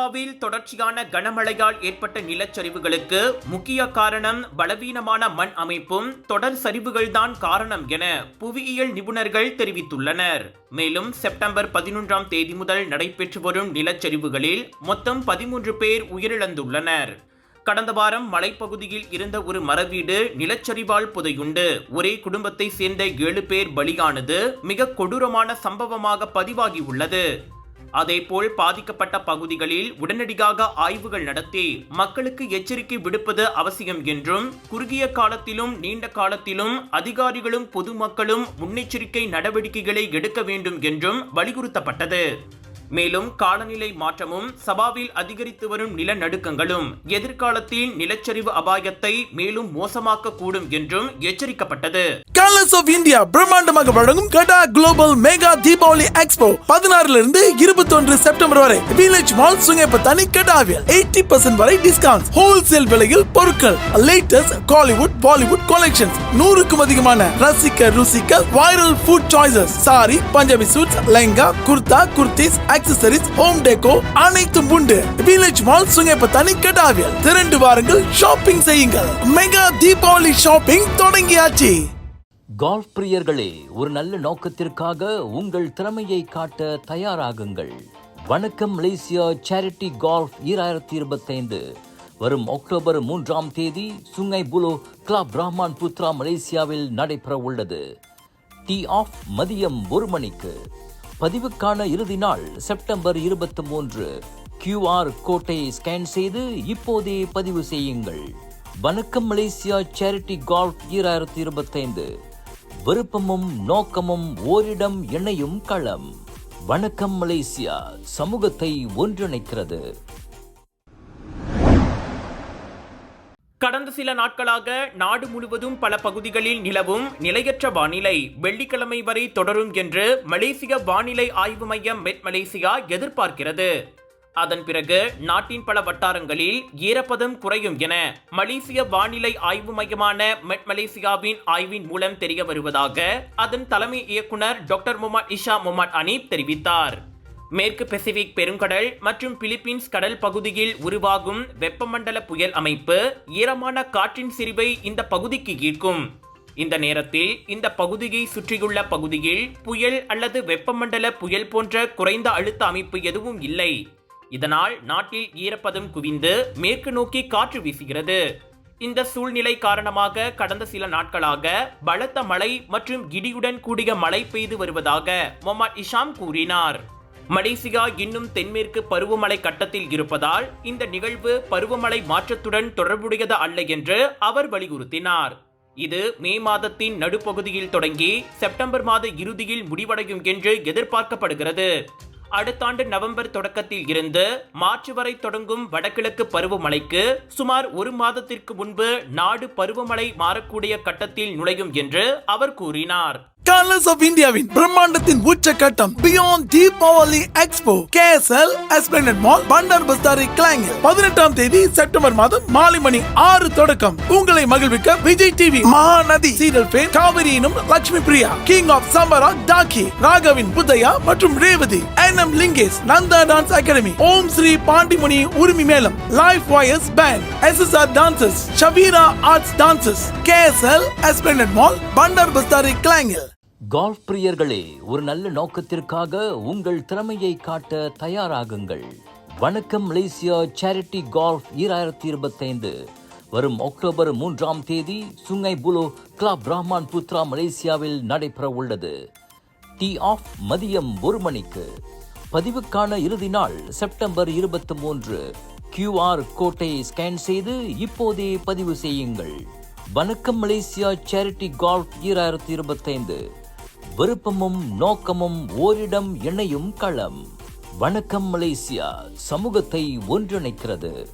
சபாவில் தொடர்ச்சியான கனமழையால் ஏற்பட்ட நிலச்சரிவுகளுக்கு முக்கிய காரணம் பலவீனமான மண் அமைப்பும் தொடர் சரிவுகள்தான் காரணம் என புவியியல் நிபுணர்கள் தெரிவித்துள்ளனர். மேலும் செப்டம்பர் பதினொன்றாம் தேதி முதல் நடைபெற்று வரும் நிலச்சரிவுகளில் மொத்தம் பதிமூன்று பேர் உயிரிழந்துள்ளனர். கடந்த வாரம் மலைப்பகுதியில் இருந்த ஒரு மரவீடு நிலச்சரிவால் புதையுண்டு. ஒரே குடும்பத்தை சேர்ந்த ஏழு பேர் பலியானது மிக கொடூரமான சம்பவமாக பதிவாகியுள்ளது. அதேபோல் பாதிக்கப்பட்ட பகுதிகளில் உடனடியாக ஆய்வுகள் நடத்தி மக்களுக்கு எச்சரிக்கை விடுப்பது அவசியம் என்றும் குறுகிய காலத்திலும் நீண்ட காலத்திலும் அதிகாரிகளும் பொதுமக்களும் முன்னெச்சரிக்கை நடவடிக்கைகளை எடுக்க வேண்டும் என்றும் வலியுறுத்தப்பட்டது. மேலும் காலநிலை மாற்றமும் சபாவில் அதிகரித்து வரும் நிலநடுக்கங்களும் எதிர்காலத்தில் நிலச்சரிவு அபாயத்தை மேலும் மோசமாக்க கூடும் என்றும் எச்சரிக்கப்பட்டது. கலர்ஸ் ஆஃப் இந்தியா பிரம்மாண்டமாக வழங்கும் கடா குளோபல் மெகா தீபாவளி எக்ஸ்போ பதினாறுல இருந்து இருபத்தி ஒன்று செப்டம்பர் வரை வில்லேஜ் மால் சுங்கப்பத்தானி கடாவில் எயிட்டி பர்சன்ட் வரை டிஸ்கவுண்ட் ஹோல்சேல் விலையில் பொருட்கள் லேட்டஸ்ட் காலிவுட் பாலிவுட் கலெக்ஷன்ஸ் நூறுக்கும் அதிகமான ரசிக்க ருசிக்க viral food choices sari Punjabi suits lehenga kurta kurtis accessories home decor அனைத்தும் உண்டு. வில்லேஜ் மால் சுங்கப்பத்தானி கடாவில். திரண்டு வாருங்கள் ஷாப்பிங் செய்யுங்கள். மெகா தீபாவளி ஷாப்பிங் தொடங்கியாச்சு. கால்ஃப் பிரியர்களே ஒரு நல்ல நோக்கத்திற்காக உங்கள் திறமையை காட்ட தயாராகுங்கள். வணக்கம் மலேசியா சேரிட்டி கால்ஃப் ஈராயிரத்தி இருபத்தைந்து. வரும் அக்டோபர் மூன்றாம் தேதி Sungai Buloh club Rahman Putra மலேசியாவில் நடைபெற உள்ளது டீ ஆஃப் மதியம் ஒரு மணிக்கு. பதிவுக்கான இறுதி நாள் செப்டம்பர் இருபத்தி மூன்று. கியூஆர் கோட்டை ஸ்கேன் செய்து இப்போதே பதிவு செய்யுங்கள். வணக்கம் மலேசியா சேரிட்டி கால்ஃப் ஈராயிரத்தி இருபத்தைந்து. விருப்பமும் நோக்கமும் ஓரிடம் இணையும் களம். வணக்கம் மலேசியா சமூகத்தை ஒன்றிணைக்கிறது. கடந்த சில நாட்களாக நாடு முழுவதும் பல பகுதிகளில் நிலவும் நிலையற்ற வானிலை வெள்ளிக்கிழமை வரை தொடரும் என்று மலேசிய வானிலை ஆய்வு மையம் மெட் மலேசியா எதிர்பார்க்கிறது. அதன் பிறகு நாட்டின் பல வட்டாரங்களில் ஈரப்பதம் குறையும் என மலேசிய வானிலை ஆய்வு மையமான மெட் மலேசியாவின் ஆய்வின் மூலம் தெரிய வருவதாக அதன் தலைமை இயக்குனர் டாக்டர் முமாட் இஷா முமாட் அனீப் தெரிவித்தார். மேற்கு பசிபிக் பெருங்கடல் மற்றும் பிலிப்பீன்ஸ் கடல் பகுதியில் உருவாகும் வெப்பமண்டல புயல் அமைப்பு ஈரமான காற்றின் சிரிவை இந்த பகுதிக்கு ஈர்க்கும். இந்த நேரத்தில் இந்த பகுதியை சுற்றியுள்ள பகுதியில் புயல் அல்லது வெப்பமண்டல புயல் போன்ற குறைந்த அழுத்த அமைப்பு எதுவும் இல்லை. இதனால் நாட்டில் ஈரப்பதம் குவிந்து மேற்கு நோக்கி காற்று வீசுகிறது. இந்த சூழ்நிலை காரணமாக கடந்த சில நாட்களாக பலத்த மழை மற்றும் இடியுடன் கூடிய மழை பெய்து வருவதாக மொஹமத் இஷாம் கூறினார். மலேசியா இன்னும் தென்மேற்கு பருவமழை கட்டத்தில் இருப்பதால் இந்த நிகழ்வு பருவமழை மாற்றத்துடன் தொடர்புடையது அல்ல என்று அவர் வலியுறுத்தினார். இது மே மாதத்தின் நடுப்பகுதியில் தொடங்கி செப்டம்பர் மாத இறுதியில் முடிவடையும் என்று எதிர்பார்க்கப்படுகிறது. அடுத்த ஆண்டு நவம்பர் தொடக்கத்தில் இருந்து மார்ச் வரை தொடங்கும் வடகிழக்கு பருவமழைக்கு சுமார் ஒரு மாதத்திற்கு முன்பு நாடு பருவமழை மாறக்கூடிய கட்டத்தில் நுழையும் என்று அவர் கூறினார். கலர்ஸ் ஆஃப் இந்தியாவின் பிரம்மாண்டத்தின் உச்சக்கட்டம் beyond Deepavali expo KSL Esplanade mall Bandar Bestari கிளாங்கில் பதினெட்டாம் தேதி செப்டம்பர் மாதம் மாலை மணி ஆறு தொடக்கம். உங்களை மகிழ்விக்க விஜய் டிவி மகாநதி சீரியல் பேர் காவிரியினும் லட்சுமி பிரியா கிங் ஆஃப் சம்பரா டாக்கி ராகவின் புத்தையா மற்றும் Revathi N M Lingesh Nandha dance academy Om Sri Pandimuni உரிமை மேலம் life வாயர்ஸ் band S S R dances Shabira arts dances KSL Esplanade mall பண்டார் பஸ்தாரி கிளாங்கில் கால்ஃப் பிரியர்களே ஒரு நல்ல நோக்கத்திற்காக உங்கள் திறமையை காட்ட தயாராகுங்கள். வணக்கம் மலேசியா சேரிட்டி கால்ஃப் ஈராயிரத்தி இருபத்தைந்து. வரும் அக்டோபர் மூன்றாம் தேதி Sungai Buloh club Rahman Putra மலேசியாவில் நடைபெற உள்ளது. டீ ஆஃப் மதியம் ஒரு மணிக்கு. பதிவுக்கான இறுதி நாள் செப்டம்பர் இருபத்தி மூன்று. கியூஆர் கோட்டை ஸ்கேன் செய்து இப்போதே பதிவு செய்யுங்கள். வணக்கம் மலேசியா சேரிட்டி கால்ஃப் ஈராயிரத்தி இருபத்தைந்து. விருப்பமும் நோக்கமும் ஓரிடம் இணையும் களம். வணக்கம் மலேசியா சமூகத்தை ஒன்றிணைக்கிறது.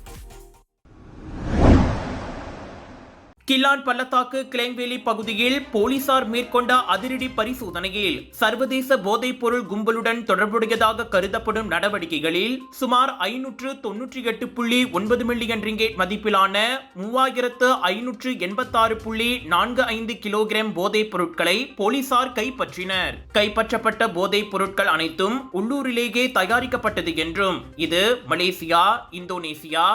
கில்லான் பள்ளத்தாக்கு கிளேங்வேலி பகுதியில் போலீசார் மேற்கொண்ட அதிரடி பரிசோதனையில் சர்வதேச போதைப்பொருள் கும்பலுடன் தொடர்புடையதாக கருதப்படும் நடவடிக்கைகளில் சுமார் ஐநூற்று தொன்னூற்றி எட்டு புள்ளி ஒன்பது மில்லியன் ரிங்கேட் மதிப்பிலான மூவாயிரத்து ஐநூற்று எண்பத்தாறு புள்ளி நான்கு ஐந்து கிலோகிராம் போதைப் பொருட்களை போலீசார் கைப்பற்றினர். கைப்பற்றப்பட்ட போதைப் பொருட்கள் அனைத்தும் உள்ளூரிலேயே தயாரிக்கப்பட்டது என்றும் இது மலேசியா இந்தோனேசியா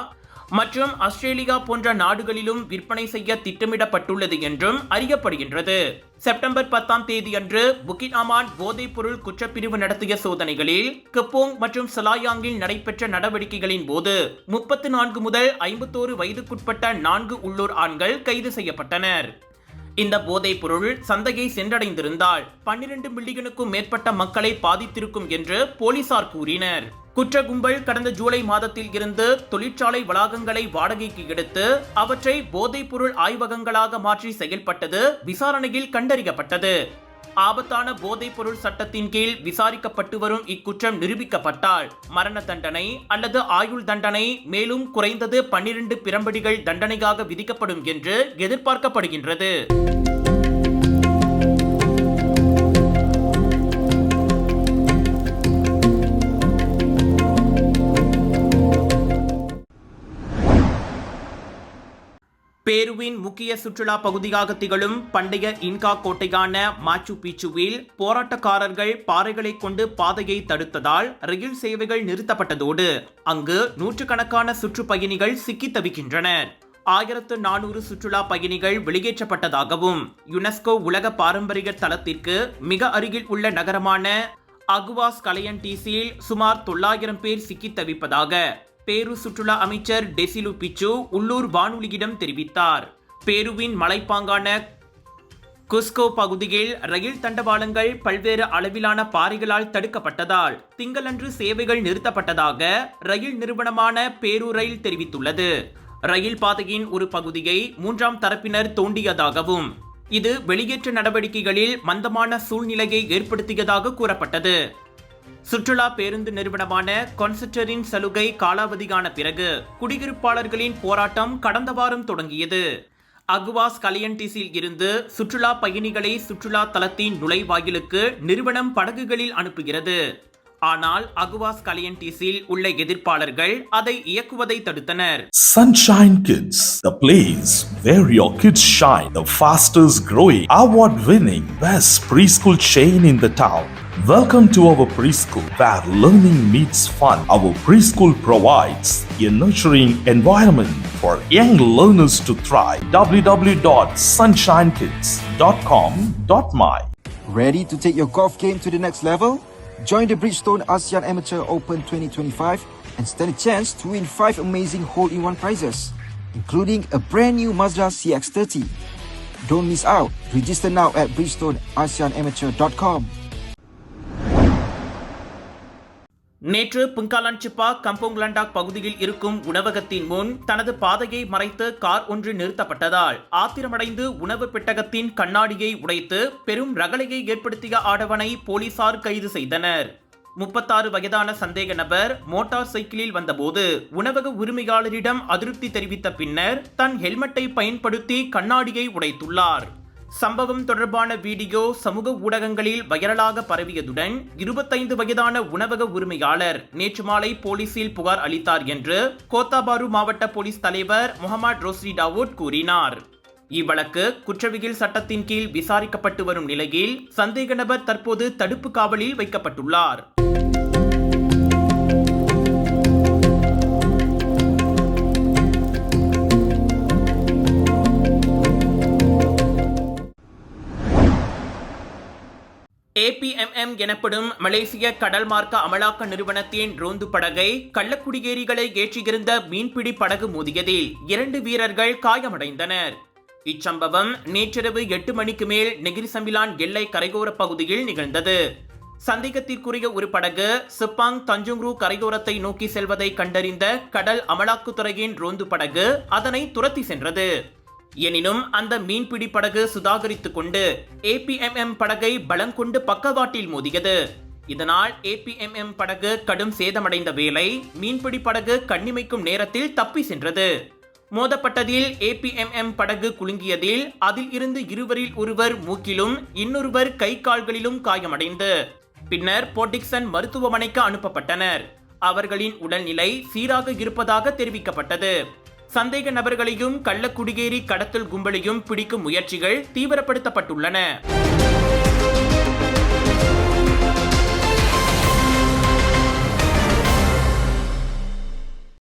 மற்றும் ஆஸ்திரேலியா போன்ற நாடுகளிலும் விற்பனை செய்ய திட்டமிடப்பட்டுள்ளது என்றும் அறியப்படுகின்றது. செப்டம்பர் பத்தாம் தேதி அன்று புக்கிட் அமான் போதைப்பொருள் குற்றப்பிரிவு நடத்திய சோதனைகளில் கப்போங் மற்றும் சலாயாங்கில் நடைபெற்ற நடவடிக்கைகளின் போது முப்பத்து நான்கு முதல் ஐம்பத்தோரு வயதுக்குட்பட்ட நான்கு உள்ளூர் ஆண்கள் கைது செய்யப்பட்டனர். இந்த போதைப் பொருள் சந்தையை சென்றடைந்திருந்தால் பன்னிரண்டு மில்லியனுக்கும் மேற்பட்ட மக்களை பாதித்திருக்கும் என்று போலீசார் கூறினர். குற்ற கும்பல் கடந்த ஜூலை மாதத்தில் இருந்து தொழிற்சாலை வளாகங்களை வாடகைக்கு எடுத்து அவற்றை போதைப் பொருள் ஆய்வகங்களாக மாற்றி செயல்பட்டது விசாரணையில் கண்டறியப்பட்டது. ஆபத்தான போதைப் பொருள் சட்டத்தின் கீழ் விசாரிக்கப்பட்டு வரும் இக்குற்றம் நிரூபிக்கப்பட்டால் மரண தண்டனை அல்லது ஆயுள் தண்டனை மேலும் குறைந்தது பன்னிரண்டு பிரம்படிகள் தண்டனையாக விதிக்கப்படும் என்று எதிர்பார்க்கப்படுகின்றது. பேருவின் முக்கிய சுற்றுலா பகுதியாக திகழும் பண்டைய இன்கா கோட்டையான மாச்சு பீச்சுவில் போராட்டக்காரர்கள் பாறைகளை கொண்டு பாதையை தடுத்ததால் ரயில் சேவைகள் நிறுத்தப்பட்டதோடு அங்கு நூற்றுக்கணக்கான சுற்றுப்பயணிகள் சிக்கித் தவிக்கின்றனர். ஆயிரத்து நானூறு சுற்றுலா பயணிகள் வெளியேற்றப்பட்டதாகவும் யுனெஸ்கோ உலக பாரம்பரிய தளத்திற்கு மிக அருகில் உள்ள நகரமான அகுவாஸ் டிசியில் சுமார் தொள்ளாயிரம் பேர் சிக்கித் தவிப்பதாக பேரு சுற்றுலா அமைச்சர் டெசிலு பிச்சு உள்ளூர் வானொலியிடம் தெரிவித்தார். பேருவின் மலைப்பாங்கான குஸ்கோ பகுதியில் ரயில் தண்டவாளங்கள் பல்வேறு அளவிலான பாறைகளால் தடுக்கப்பட்டதால் திங்களன்று சேவைகள் நிறுத்தப்பட்டதாக ரயில் நிறுவனமான பேரு ரயில் தெரிவித்துள்ளது. ரயில் பாதையின் ஒரு பகுதியை மூன்றாம் தரப்பினர் தோண்டியதாகவும் இது வெளியேற்ற நடவடிக்கைகளில் மந்தமான சூழ்நிலையை ஏற்படுத்தியதாக கூறப்பட்டது. சுற்றுலா பேருந்து நிறுவனமான கொன்செட்டரின் சலுகை காலாவதியான பிறகு குடியிருப்பாளர்களின் போராட்டம் கடந்த வாரம் தொடங்கியது. அகுவாஸ் கலியன்டிஸில் இருந்து சுற்றுலா பயணிகளை சுற்றுலா தலத்தின் நுழைவாயிலுக்கு நிறுவனம் படகுகளில் அனுப்புகிறது. ஆனால் அகுவாஸ் கலியன்டிஸில் உள்ள எதிர்ப்பாளர்கள் அதை இயக்குவதை தடுத்தனர் Sunshine Kids, the place where your kids shine, the fastest growing, award winning, best preschool chain in the town. Welcome to our preschool where learning meets fun. Our preschool provides a nurturing environment for young learners to thrive. www.sunshinekids.com.my Ready to take your golf game to the next level? Join the Bridgestone ASEAN Amateur Open 2025 and stand a chance to win 5 amazing hole-in-one prizes, including a brand new Mazda CX-30. Don't miss out. Register now at bridgestoneaseanamateur.com. நேற்று புங்காலான்சிப்பா கம்போங்லாண்டாக் பகுதியில் இருக்கும் உணவகத்தின் முன் தனது பாதையை மறைத்து car ஒன்று நிறுத்தப்பட்டதால் ஆத்திரமடைந்து உணவு பெட்டகத்தின் கண்ணாடியை உடைத்து பெரும் ரகளையை ஏற்படுத்திய ஆடவனை போலீசார் கைது செய்தனர். முப்பத்தாறு வயதான சந்தேக நபர் மோட்டார் சைக்கிளில் வந்தபோது உணவக உரிமையாளரிடம் அதிருப்தி தெரிவித்த பின்னர் தன் ஹெல்மெட்டை பயன்படுத்தி கண்ணாடியை உடைத்துள்ளார். சம்பவம் தொடர்பான வீடியோ சமூக ஊடகங்களில் வைரலாக பரவியதுடன் இருபத்தைந்து வயதான உணவக உரிமையாளர் நேற்று மாலை போலீசில் புகார் அளித்தார் என்று கோத்தாபாரு மாவட்ட போலீஸ் தலைவர் முகமது ரோஸ்ரி டாவூட் கூறினார். இவ்வழக்கு குற்றவியல் சட்டத்தின் கீழ் விசாரிக்கப்பட்டு வரும் நிலையில் சந்தேக நபர் தற்போது தடுப்பு காவலில் வைக்கப்பட்டுள்ளார். ஏபிஎம்எம் எனப்படும் மலேசிய கடல் மார்க்க அமலாக்க நிறுவனத்தின் ரோந்து படகை கள்ளக்குடியேறிகளை ஏற்றியிருந்த மீன்பிடி படகு மோதியதில் இரண்டு வீரர்கள் காயமடைந்தனர். இச்சம்பவம் நேற்றிரவு எட்டு மணிக்கு மேல் நெகிரி சம்பிலான் எல்லை கரையோர பகுதியில் நிகழ்ந்தது. சந்தேகத்திற்குரிய ஒரு படகு சிப்பாங் தஞ்சுங்ரு கரையோரத்தை நோக்கி செல்வதை கண்டறிந்த கடல் அமலாக்குத்துறையின் ரோந்து படகு அதனை துரத்தி சென்றது. எனினும் அந்த மீன்பிடி படகு சுதாகரித்துக் கொண்டு ஏபிஎம்எம் படகை பலங்கொண்டு பக்கவாட்டில் மோதியது. இதனால் ஏபிஎம்எம் படகு கடும் சேதமடைந்த வேளை மீன்பிடி படகு கண்ணிமைக்கும் நேரத்தில் தப்பி சென்றது. மோதப்பட்டதில் ஏபிஎம்எம் படகு குலுங்கியதில் அதில் இருந்து இருவரில் ஒருவர் மூக்கிலும் இன்னொருவர் கை கால்களிலும் காயமடைந்து பின்னர் போட்டிக்சன் மருத்துவமனைக்கு அனுப்பப்பட்டனர். அவர்களின் உடல்நிலை சீராக இருப்பதாக தெரிவிக்கப்பட்டது. சந்தேக நபர்களையும் கள்ளக்குடியேறி கடத்தல் கும்பலையும் பிடிக்கும் முயற்சிகள் தீவிரப்படுத்தப்பட்டுள்ளன.